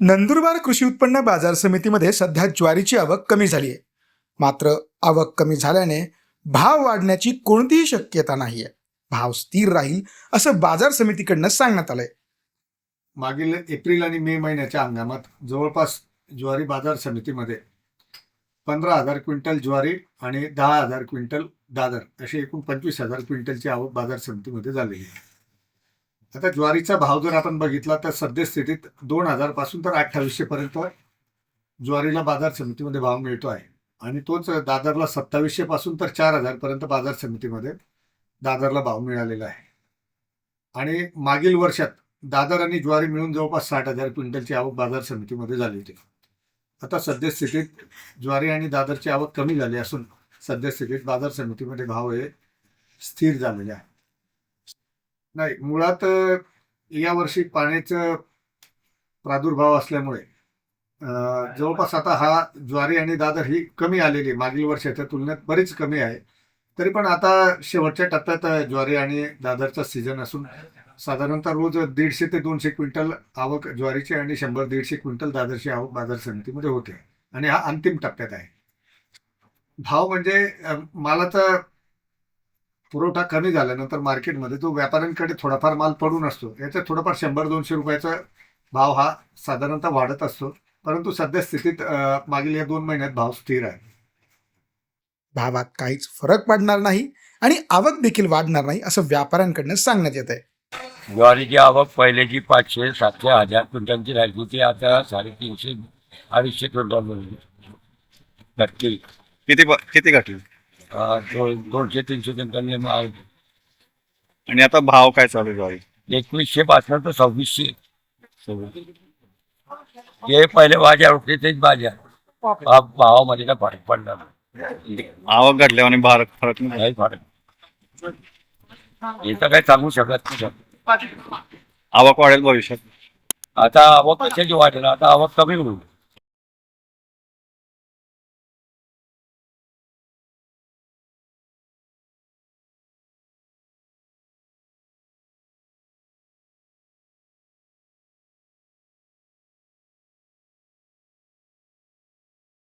नंदुरबार कृषी उत्पन्न बाजार समितीमध्ये सध्या ज्वारीची आवक कमी झाली आहे मात्र आवक कमी झाल्याने भाव वाढण्याची कोणतीही शक्यता नाही आहे भाव स्थिर राहील असं बाजार समितीकडनं सांगण्यात आलंय. मागील एप्रिल आणि मे महिन्याच्या हंगामात जवळपास ज्वारी बाजार समितीमध्ये पंधरा हजार क्विंटल ज्वारी आणि दहा हजार क्विंटल दादर अशी एकूण पंचवीस हजार क्विंटलची आवक बाजार समितीमध्ये झालेली आहे. आता ज्वारीचा भाव जर आपण बघितला तर सद्यस्थितीत दोन हजारपासून तर अठ्ठावीसशे पर्यंत ज्वारीला बाजार समितीमध्ये भाव मिळतो आहे. आणि तोच दादरला सत्तावीसशे पासून तर चार हजार पर्यंत बाजार समितीमध्ये दादरला भाव मिळालेला आहे. आणि मागील वर्षात दादर आणि ज्वारी मिळून जवळपास साठ हजार क्विंटलची आवक बाजार समितीमध्ये झाली होती. आता सद्यस्थितीत ज्वारी आणि दादरची आवक कमी झाली असून सद्यस्थितीत बाजार समितीमध्ये भाव हे स्थिर झालेले आहे. नाही मुळात यावर्षी पाण्याचं प्रादुर्भाव असल्यामुळे जवळपास आता हा ज्वारी आणि दादर ही कमी आलेली मागील वर्षाच्या तुलनेत बरीच कमी आहे. तरी पण आता शेवटच्या टप्प्यात ज्वारी आणि दादरचा सीझन असून साधारणतः रोज दीडशे ते दोनशे क्विंटल आवक ज्वारीची आणि शंभर दीडशे क्विंटल दादरची आवक बाजार समितीमध्ये होते. आणि हा अंतिम टप्प्यात आहे. भाव म्हणजे मालाचा पुरवठा कमी झाल्यानंतर मार्केटमध्ये तो व्यापाऱ्यांकडे थोडाफार माल पडून असतो याच्यात थोडाफार शंभर दोनशे रुपयाचा भाव हा साधारणतः वाढत असतो. परंतु सध्या स्थितीत मागील या दोन महिन्यात भाव स्थिर आहे. भावात काहीच फरक पडणार नाही आणि आवक देखील वाढणार नाही असं व्यापाऱ्यांकडनं सांगण्यात येत आहे ज्वारीची आवक पहिल्याची पाचशे सातशे हजार क्विंटलची राहिली ती आता साडेतीनशे अडीचशे क्विंटल नक्की. किती किती घटले दोनशे तीनशे क्विंटल माल आणि आता भाव काय चालू आहे ज्वारी एकवीसशे पासून तर सव्वीसशे. हे पहिले भाज्या होते तेच भाज्या. भा- भावामध्ये काय फरक नाही. आवक घटल्यावर आणि भार फरक नाही. काही फरक. इथं काही सांगू शकत नाही. आवक वाढेल भविष्यात. आता आवक कशाची वाटेल आता आवक कमी होईल.